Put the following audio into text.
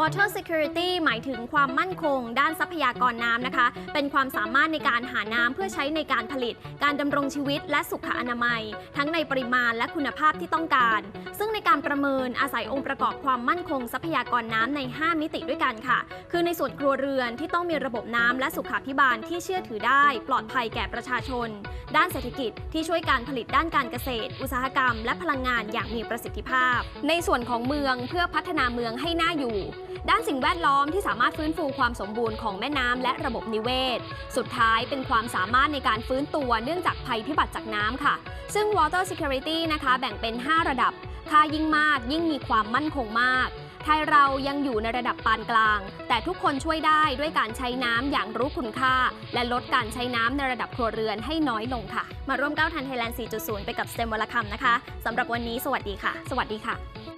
Water security หมายถึงความมั่นคง ด้านทรัพยากรน้ำนะคะ เป็นความสามารถในการหาน้ำเพื่อใช้ในการผลิต การดำรงชีวิตและสุขอนามัย ทั้งในปริมาณและคุณภาพที่ต้องการ ซึ่งในการประเมินอาศัยองค์ประกอบความมั่นคงทรัพยากรน้ำใน 5 มิติด้วยกันค่ะ คือในส่วนครัวเรือนที่ต้องมีระบบน้ำและสุขาภิบาลที่เชื่อถือได้ ปลอดภัยแก่ประชาชน ด้านเศรษฐกิจที่ช่วยการผลิตด้านการเกษตร อุตสาหกรรม และพลังงานอย่างมีประสิทธิภาพ ในส่วนของเมืองเพื่อพัฒนาเมืองให้น่าอยู่ ด้านสิ่งแวดล้อมที่สามารถฟื้นฟูความสมบูรณ์ของแม่น้ำและระบบนิเวศ สุดท้ายเป็นความสามารถในการฟื้นตัวเนื่องจากภัยพิบัติจากน้ำค่ะ ซึ่ง water security นะคะ แบ่งเป็น 5 ระดับ ค่ายิ่งมากยิ่งมีความมั่นคงมากไทยเรายังอยู่ในระดับปานกลาง แต่ทุกคนช่วยได้ด้วยการใช้น้ำอย่างรู้คุณค่า และลดการใช้น้ำในระดับครัวเรือนให้น้อยลงค่ะ มาร่วมก้าวทันไทยแลนด์ 4.0 ไปกับ STEM วลคำนะคะสำหรับวันนี้สวัสดีค่ะ สวัสดีค่ะ